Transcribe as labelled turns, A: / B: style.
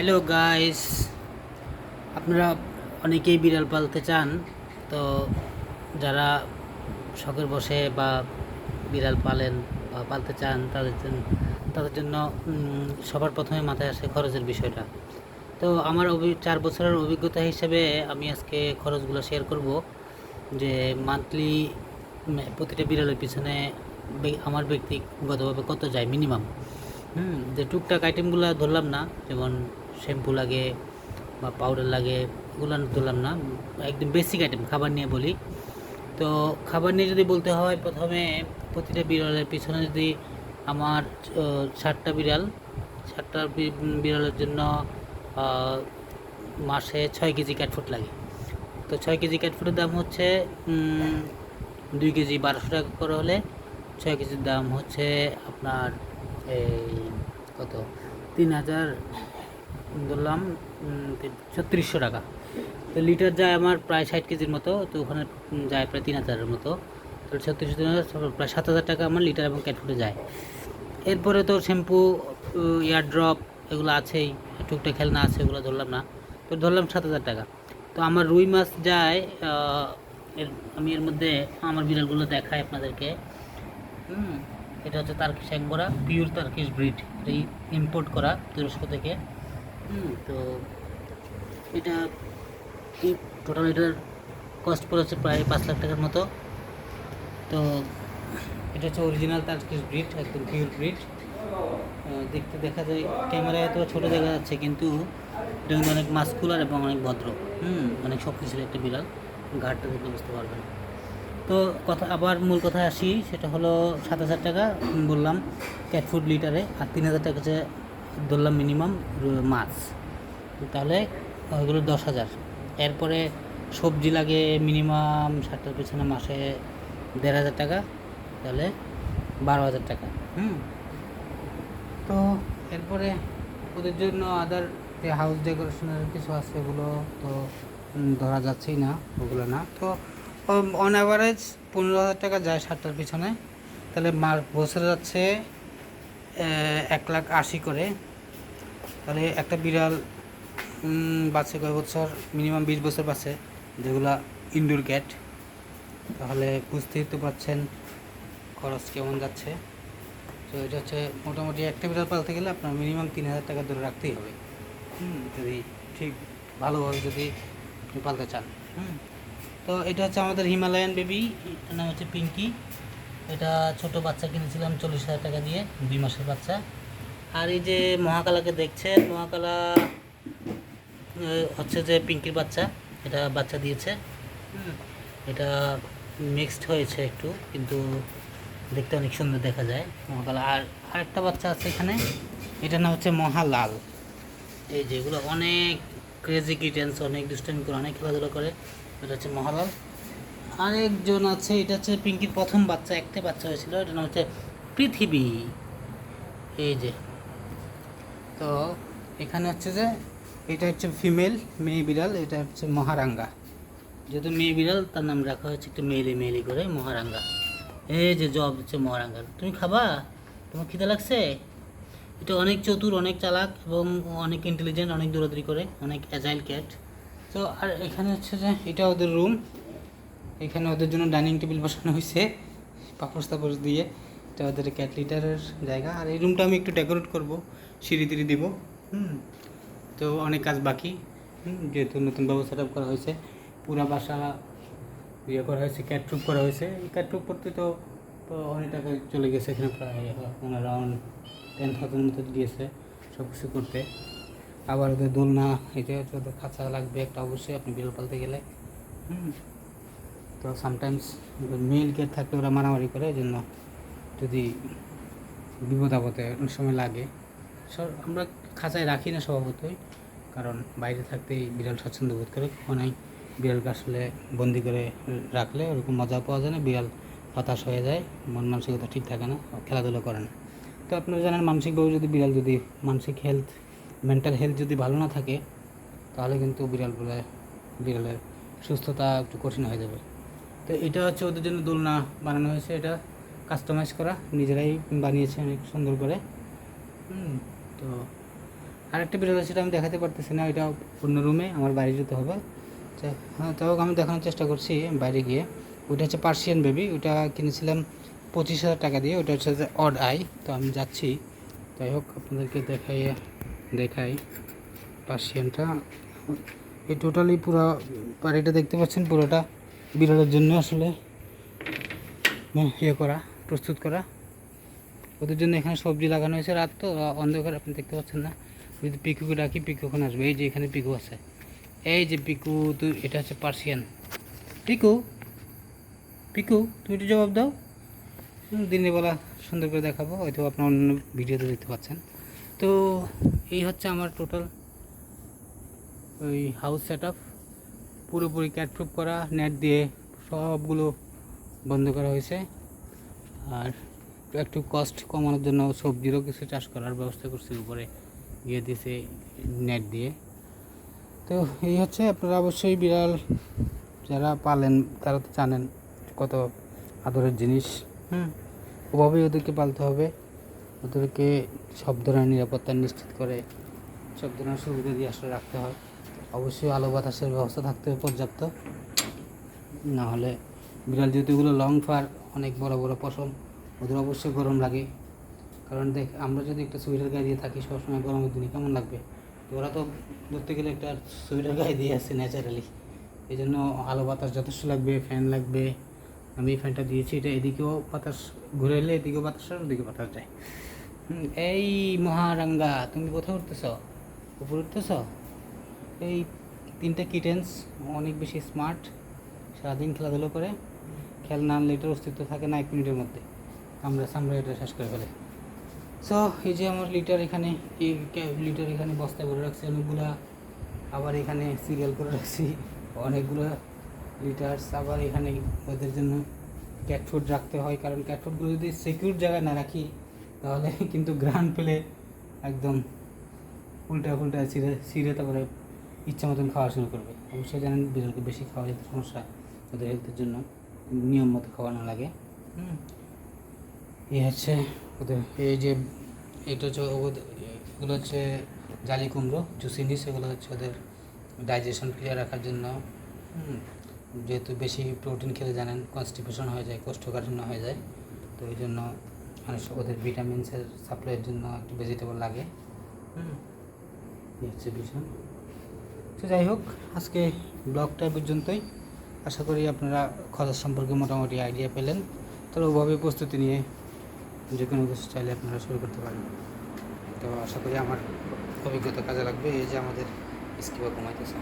A: Hello guys আপনারা অনেকেই বিড়াল পালতে চান, তো যারা শখের বসে বা বিড়াল পালেন বা পালতে চান, তাদের জন্য তাদের জন্য সবার প্রথমে মাথায় আসে খরচের বিষয়টা। তো আমার চার বছরের অভিজ্ঞতা হিসেবে আমি আজকে খরচগুলো শেয়ার করব যে মান্থলি প্রতিটা বিড়ালের পিছনে আমার ব্যক্তিগতভাবে কত যায় মিনিমাম হুম, যে টুকটাক আইটেমগুলো ধরলাম না, যেমন শ্যাম্পু লাগে বা পাউডার লাগে, এগুলো ধরলাম না, একদম বেসিক আইটেম খাবার নিয়ে বলি। তো খাবার নিয়ে যদি বলতে হয়, প্রথমে প্রতিটা বিড়ালের পিছনে যদি আমার ষাটটা বিড়াল ষাটটা বিড়ালের জন্য মাসে ছয় কেজি ক্যাটফুট লাগে। তো ছয় কেজি ক্যাটফুটের দাম হচ্ছে দুই কেজি বারোশো টাকা করে হলে, ছয় কেজির দাম হচ্ছে আপনার এই কত? তিন হাজার ধরলাম ছত্রিশশো টাকা। তো লিটার যায় আমার প্রায় ষাট কেজির মতো, তো ওখানে যায় প্রায় তিন হাজারের মতো। তো ছত্রিশশো, তিন হাজার প্রায় সাত হাজার টাকা আমার লিটার এবং ক্যাটফুটে যায়। এরপরে তো শ্যাম্পু ইয়ার ড্রপ এগুলো আছেই, টুকটাক খেলনা আছে এগুলো ধরলাম না। তো ধরলাম সাত হাজার টাকা। তো আমার রুই মাছ যায় এর, আমি এর মধ্যে আমার বিড়ালগুলো দেখাই আপনাদেরকে। হুম, এটা হচ্ছে তার্কিশ একবরা পিওর তার্কিশ ব্রিড এটা ইম্পোর্ট করা তুরস্ক থেকে। হুম, তো এটা টোটাল এটার কস্ট পড়েছে প্রায় পাঁচ লাখ টাকার মতো। তো এটা হচ্ছে অরিজিনাল তার্কিশ ব্রিড একদম পিওর ব্রিড দেখতে দেখা যায় ক্যামেরায় তো ছোটো দেখা যাচ্ছে কিন্তু এটা কিন্তু অনেক মাস্কুলার এবং অনেক ভদ্র। হুম, অনেক শক্তিশালী একটা বিড়াল। ঘাটটা দেখলে বুঝতে পারবেন। তো কথা, আবার মূল কথায় আসি, সেটা হলো সাত হাজার টাকা, বললাম ক্যাট ফুড লিটারে আর তিন হাজার টাকা হচ্ছে ধরলাম মিনিমাম মাছ। তাহলে ওইগুলো দশ হাজার। এরপরে সবজি লাগে মিনিমাম ষাটটার পিছনে মাসে দেড় হাজার টাকা, তাহলে বারো হাজার টাকা। হুম? তো এরপরে ওদের জন্য আদার যে হাউস ডেকোরেশনের কিছু আছে, ওগুলো তো ধরা যাচ্ছেই না, ওগুলো না। তো অন অ্যাভারেজ পনেরো হাজার টাকা যায় সাতটার পিছনে। তাহলে মাস বছরে যাচ্ছে এক লাখ আশি করে। তাহলে একটা বিড়াল বাচ্চা কয় বছর? মিনিমাম বিশ বছর বাঁচে যেগুলা ইনডোর ক্যাট তাহলে বুঝতেই তো পারছেন খরচ কেমন যাচ্ছে। তো এটা হচ্ছে মোটামুটি একটা বিড়াল পালতে গেলে আপনার মিনিমাম তিন হাজার টাকা ধরে রাখতেই হবে। হুম, যদি ঠিক ভালোভাবে যদি আপনি পালতে চান। হুম, তো এটা হচ্ছে আমাদের হিমালয়ান বেবি নাম হচ্ছে পিঙ্কি। এটা ছোট বাচ্চা কিনেছিলাম চল্লিশ হাজার টাকা দিয়ে, দুই মাসের বাচ্চা। আর এই যে মহাকালাকে দেখছেন মহাকালা হচ্ছে যে পিঙ্কির বাচ্চা এটা বাচ্চা দিয়েছে। এটা মিক্সড হয়েছে একটু কিন্তু দেখতে অনেক সুন্দর দেখা যায় মহাকালা। আর আরেকটা বাচ্চা আছে এখানে এটা নাম হচ্ছে মহালাল। এই যেগুলো অনেক ক্রেজি কিটেন্স অনেক দুষ্টামি করে অনেক খেলাধুলা করে। এটা হচ্ছে মহালাল। আরেকজন আছে এটা হচ্ছে পিঙ্কির প্রথম বাচ্চা একটা বাচ্চা হয়েছিল এটা নাম হচ্ছে পৃথিবী। এই যে তো এখানে হচ্ছে যে এটা হচ্ছে ফিমেল মেয়ে বিড়াল, এটা হচ্ছে মহারাঙ্গা। যেহেতু মেয়ে বিড়াল, তার নাম রাখা হয়েছে একটু মেলি মেলি করে মহারাঙ্গা। এই যে জব হচ্ছে মহারাঙ্গার তুমি খাবা? তোমার খিদে লাগছে? এটা অনেক চতুর, অনেক চালাক এবং অনেক ইন্টেলিজেন্ট অনেক দৌড়াদৌড়ি করে, অনেক অ্যাজাইল ক্যাট তো আর এখানে হচ্ছে যে এটা ওদের রুম এখানে ওদের জন্য ডাইনিং টেবিল বসানো হয়েছে পাপড় তাপড় দিয়ে। এটা ওদের ক্যাট লিটারের জায়গা। আর এই রুমটা আমি একটু ডেকোরেট করব, সিঁড়ি তিড়ি দিব, হুম। তো অনেক কাজ বাকি যেহেতু নতুন ব্যবস্থা করা হয়েছে, পুরা বাসা ইয়ে করা হয়েছে ক্যাট ট্রুপ করা হয়েছে। এই ক্যাটট্রুপ করতে তো তো অনেক টাকা চলে গেছে এখানে প্রায় অ্যারাউন্ড টেন থাউজেন্ড মতো গিয়েছে সব কিছু করতে। আবার ওদের দোলনা এটা ওদের খাঁচা লাগবে একটা অবশ্যই, আপনি বিড়াল পালতে গেলে। হুম। তো সামটাইমস মেল গেট থাকলে ওরা মারামারি করে, এই জন্য। যদি বিপদ আপদে অনেক সময় লাগে আমরা খাঁচায় রাখি না স্বভাবতই, কারণ বাইরে থাকতেই বিড়াল স্বচ্ছন্দ বোধ করে। কখনোই বিড়ালকে আসলে বন্দি করে রাখলে ওরকম মজা পাওয়া যায় না, বিড়াল হতাশ হয়ে যায়, মন মানসিকতা ঠিক থাকে না, খেলাধুলো করে না। তো আপনারা জানেন মানসিকভাবে যদি বিড়াল যদি মানসিক হেলথ মেন্টাল হেলথ যদি ভালো না থাকে, তাহলে কিন্তু বিড়াল বলে বিড়ালের সুস্থতা একটু কঠিন হয়ে যাবে। তো এটা হচ্ছে ওদের জন্য দোলনা বানানো হয়েছে, এটা কাস্টমাইজ করা নিজেরাই বানিয়েছে অনেক সুন্দর করে। হুম। তো আরেকটা বিড়াল আছে সেটা আমি দেখাতে পারতেছি না এটা অন্য রুমে আমার বাইরে যেতে হবে। হ্যাঁ তাও আমি দেখানোর চেষ্টা করছি বাইরে গিয়ে। ওইটা হচ্ছে পার্সিয়ান বেবি ওটা কিনেছিলাম পঁচিশ হাজার টাকা দিয়ে ওটা হচ্ছে অড আই তো আমি যাচ্ছি। যাই হোক আপনাদেরকে দেখাই দেখাই পার্সিয়ানটা এই টোটালি পুরো বাড়িটা দেখতে পাচ্ছেন পুরোটা বিড়ালের জন্য আসলে উম, ইয়ে করা। প্রস্তুত করা। ওদের জন্য এখানে সবজি লাগানো হয়েছে রাত তো অন্ধকার, আপনি দেখতে পাচ্ছেন না। যদি পিকুকে ডাকি, পিকু ওখানে আসবে। এই যে এখানে পিকু আছে। এই যে পিকু, তো এটা হচ্ছে পার্সিয়ান। পিকু পিকু, তুমি একটু জবাব দাও। দিনের বেলা সুন্দর করে দেখাবো, হয়তো আপনার অন্য ভিডিওতে দেখতে পাচ্ছেন। তো এই হচ্ছে আমার টোটাল ওই হাউস সেট আপ পুরোপুরি ক্যাটপ্রুফ করা নেট দিয়ে সবগুলো বন্ধ করা হয়েছে। আর একটু কস্ট কমানোর জন্য সবজিরও কিছু চাষ করার ব্যবস্থা করছি, উপরে ইয়ে দিয়েছে নেট দিয়ে। তো এই হচ্ছে আপনারা অবশ্যই বিড়াল যারা পালেন, তারা তো জানেন কত আদরের জিনিস। হ্যাঁ ওভাবেই ওদেরকে পালতে হবে। ওদেরকে সব ধরনের নিরাপত্তা নিশ্চিত করে সব ধরনের সুবিধা দিয়ে আসলে রাখতে হয়। অবশ্যই আলো বাতাসের ব্যবস্থা থাকতে হবে পর্যাপ্ত। না হলে বিড়াল যেহেতু এগুলো লং ফার অনেক বড় বড় পশম ওদের অবশ্যই গরম লাগে। কারণ দেখ, আমরা যদি একটা সোয়েটার গায়ে দিয়ে থাকি, সবসময় গরমের দিনে কেমন লাগবে? তো ওরা তো ধরতে গেলে একটা সোয়েটার গায়ে দিয়ে আসছে ন্যাচারালি এই জন্য আলো বাতাস যথেষ্ট লাগবে ফ্যান লাগবে। আমি এই ফ্যানটা দিয়েছি, এটা এদিকেও বাতাস ঘুরে এলে এদিকেও বাতাস ওদিকে বাতাস যায়। এই মহারাঙ্গা, তুমি কোথায় উঠতেছ? উপরে উঠতেছ? এই তিনটা কিটেন্স অনেক বেশি স্মার্ট সারাদিন খেলাধুলো করে। খেল না আনলে এটার অস্তিত্ব থাকে না এক মিনিটের মধ্যে। আমরা সামনে এটা শেষ করে ফেলে। সো এই যে আমার লিটার এখানে লিটার এখানে বস্তায় ভরে রাখছি, অনেকগুলা আবার এখানে সিরিয়াল করে রাখছি, অনেকগুলো লিটার্স আবার এখানে ওদের জন্য ক্যাট ফুড রাখতে হয়, কারণ ক্যাট ফুডগুলো যদি সিকিউর জায়গায় না রাখি, তাহলে কিন্তু গ্রান পেলে একদম উল্টা ফুলটা ছিঁড়ে ছিঁড়ে তারপরে ইচ্ছা মতন খাওয়া শুরু করবে। অবশ্যই জানেন বিড়ালকে বেশি খাওয়া যেতে সমস্যা, ওদের হেলথের জন্য। নিয়ম মতো খাওয়ানো লাগে। হুম। এই হচ্ছে ওদের এই যে এটা হচ্ছে ওদের এগুলো হচ্ছে জালি কুমড়ো জুসিনিস এগুলো হচ্ছে ওদের ডাইজেশন ক্লিয়ার রাখার জন্য। হুম, যেহেতু বেশি প্রোটিন খেলে জানেন কনস্টিপেশন হয়ে যায় কোষ্ঠকাঠিন্য হয়ে যায় তো এই জন্য মানুষ ওদের ভিটামিনসের সাপ্লাইয়ের জন্য একটু ভেজিটেবল লাগে। হুম। এই হচ্ছে বিষয়। তো যাই হোক আজকে ব্লগটা পর্যন্তই। আশা করি আপনারা খরচ সম্পর্কে মোটামুটি আইডিয়া পেলেন। তবে ওভাবে প্রস্তুতি নিয়ে যে কোনো কিছু চাইলে আপনারা শুরু করতে পারেন। তো আশা করি আমার অভিজ্ঞতা কাজে লাগবে। এই যে আমাদের স্কিপা কমাইতেছে